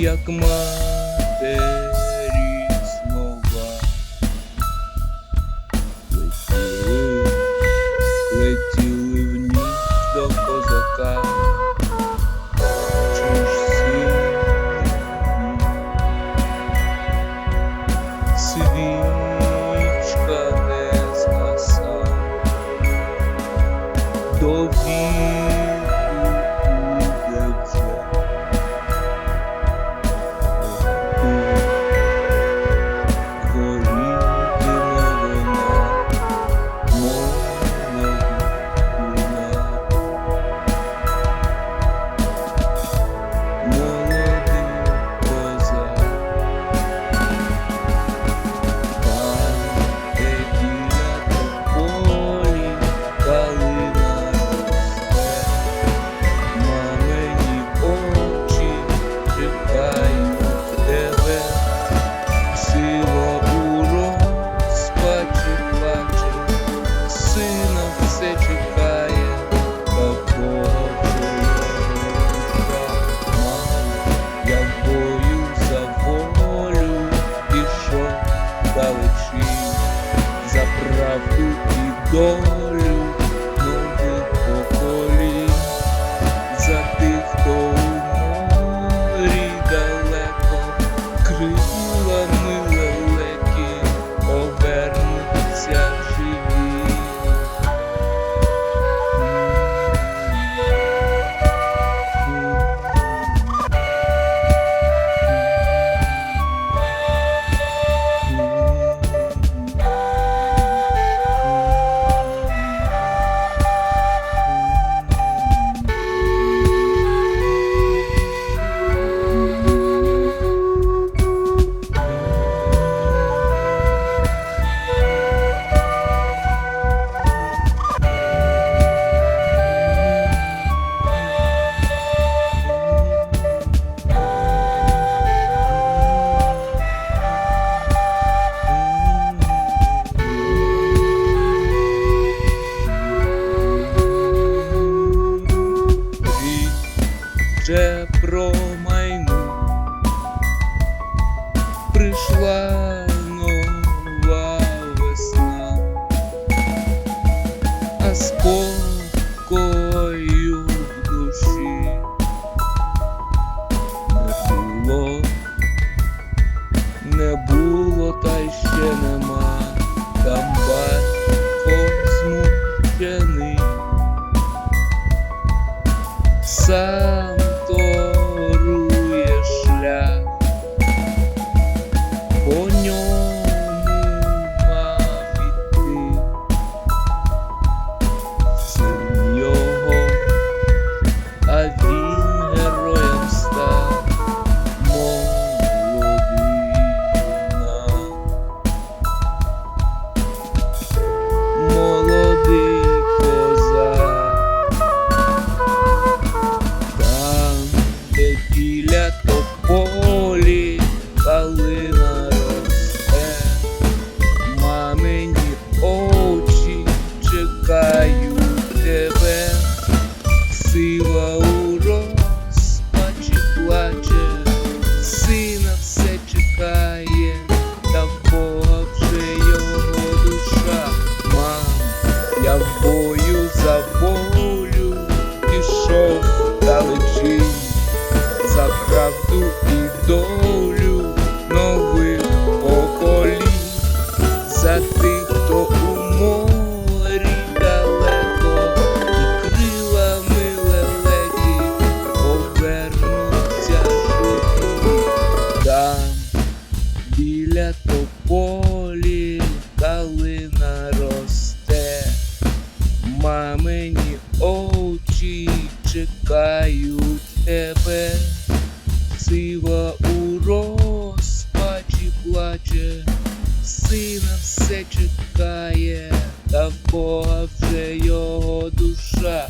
yakma спокою в душі не було, не було, та й ще нема, там батько змучений. по полі калина росте, мамині очі чекають тебе, сива у розпачі плаче, сина все чекає, та в Бога вже його душа.